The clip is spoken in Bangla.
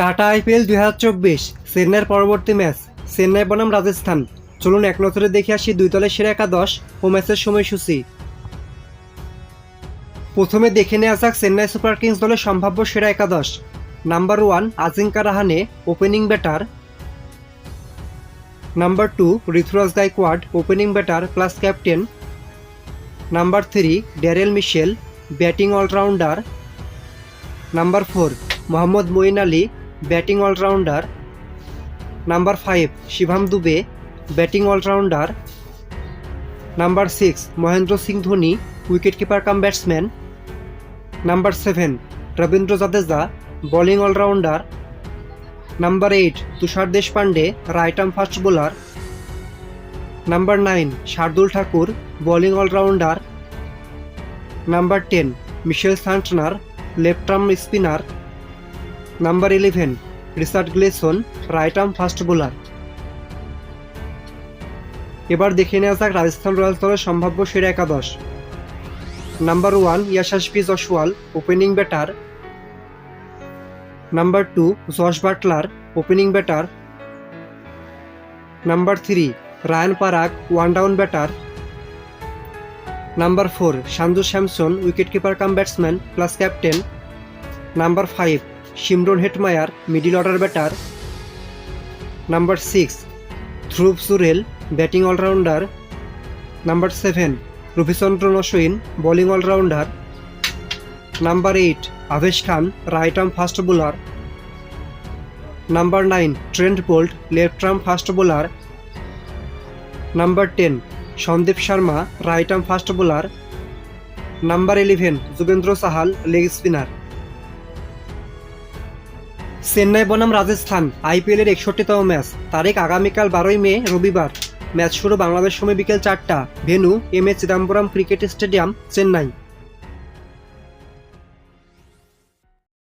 টাটা আইপিএল দুই হাজার চব্বিশ, চেন্নাইয়ের পরবর্তী ম্যাচ। চেন্নাই বনাম রাজস্থান। চলুন এক নজরে দেখে আসি দুই দলের সেরা একাদশ ও ম্যাচের সময়সূচি। প্রথমে দেখে নেওয়া যাক চেন্নাই সুপার কিংস দলের সম্ভাব্য সেরা একাদশ। Number one, Ajinkya Rahane, opening batter. Number two, Ruturaj Gaikwad, opening batter plus captain. Number three Daryl Mitchell, batting allrounder. Number four, Mohammad Moeen Ali batting allrounder number five Shivam Dube, batting allrounder number six Mahendra Singh Dhoni wicket keeper cum batsman number seven Ravindra Jadeja, bowling allrounder number eight Tushar Deshpande right arm fast bowler number nine Shardul Thakur, bowling allrounder number ten Mitchell Santner left arm spinner number eleven Richard Gleeson, right arm fast bowler. এবার দেখে নেওয়া যাক রাজস্থান রয়্যালস দলের সম্ভাব্য সেরা একাদশ। Number one Yashasvi Jaiswal opening batter number two Jos Buttler opening batter number three Riyan Parag one down batter number four Sanju Samson wicket keeper cum batsman plus captain number five Shimron Hetmyer middle order batter. Number six, Dhruv Jurel, batting allrounder. Number seven Ravichandran Ashwin bowling allrounder. Number eight Avesh Khan, right arm fast bowler. Number nine, Trent Boult, left arm fast bowler. Number ten, Sandeep Sharma, right arm fast bowler. Number eleven Yuzvendra Chahal, leg spinner. Chennai বনাম রাজস্থান আইপিএলের একষট্টিতম ম্যাচ। তারিখ আগামীকাল বারোই মে, রবিবার। ম্যাচ শুরু বাংলাদেশ সময় বিকেল চারটা। Venue M A Chidambaram cricket stadium, Chennai.